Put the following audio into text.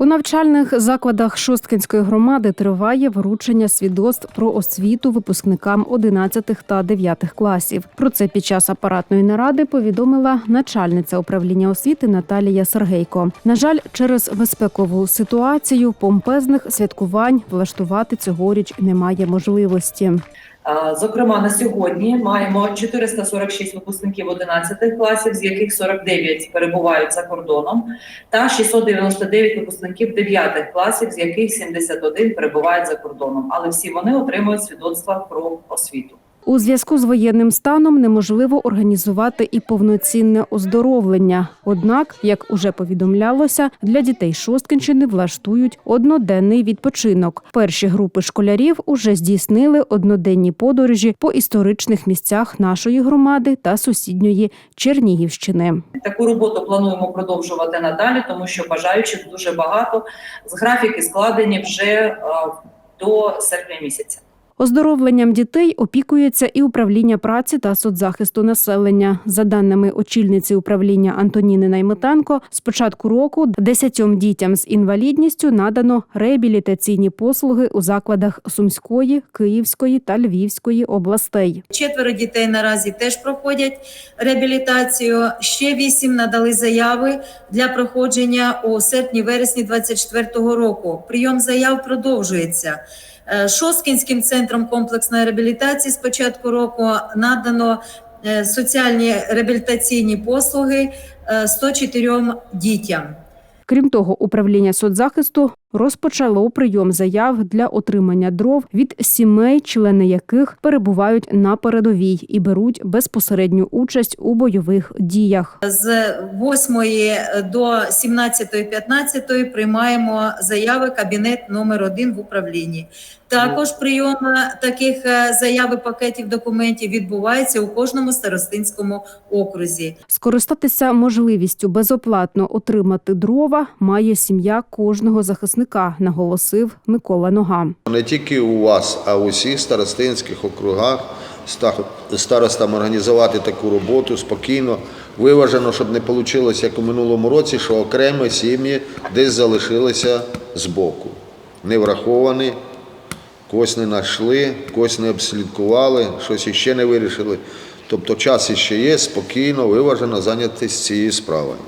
У навчальних закладах Шосткинської громади триває вручення свідоцтв про освіту випускникам 11 та 9 класів. Про це під час апаратної наради повідомила начальниця управління освіти Наталія Сергейко. На жаль, через безпекову ситуацію помпезних святкувань влаштувати цьогоріч немає можливості. А, Зокрема, на сьогодні маємо 446 випускників 11 класів, з яких 49 перебувають за кордоном, та 699 випускників 9 класів, з яких 71 перебувають за кордоном. Але всі вони отримують свідоцтва про освіту. У зв'язку з воєнним станом неможливо організувати і повноцінне оздоровлення. Однак, як уже повідомлялося, для дітей Шосткинщини влаштують одноденний відпочинок. Перші групи школярів уже здійснили одноденні подорожі по історичних місцях нашої громади та сусідньої Чернігівщини. Таку роботу плануємо продовжувати надалі, тому що бажаючих дуже багато. З графіки складені вже е, до серпня місяця. Оздоровленням дітей опікується і управління праці та соцзахисту населення. За даними очільниці управління Антоніни Найметенко, з початку року десятьом дітям з інвалідністю надано реабілітаційні послуги у закладах Сумської, Київської та Львівської областей. Четверо дітей наразі теж проходять реабілітацію. Ще вісім надали заяви для проходження у серпні-вересні 2024 року. Прийом заяв продовжується. Е, Шосткінським центром комплексної реабілітації з початку року надано е, соціальні реабілітаційні послуги е, 104 дітям. Крім того, управління соцзахисту розпочало прийом заяв для отримання дров від сімей, члени яких перебувають на передовій і беруть безпосередню участь у бойових діях. З 8 до 17.15 приймаємо заяви кабінет номер 1 в управлінні. Також прийом таких е, заяв і пакетів документів відбувається у кожному старостинському окрузі. Скористатися можливістю безоплатно отримати дрова має сім'я кожного захисника, наголосив Микола Нога. Не тільки у вас, а у всіх старостинських округах старостам організувати таку роботу спокійно, виважено, щоб не вийшло, як у минулому році, що окремі сім'ї десь залишилися збоку, не враховані, когось не знайшли, когось не обслідкували, щось іще не вирішили. Тобто час іще є, спокійно, виважено зайнятися цією справою.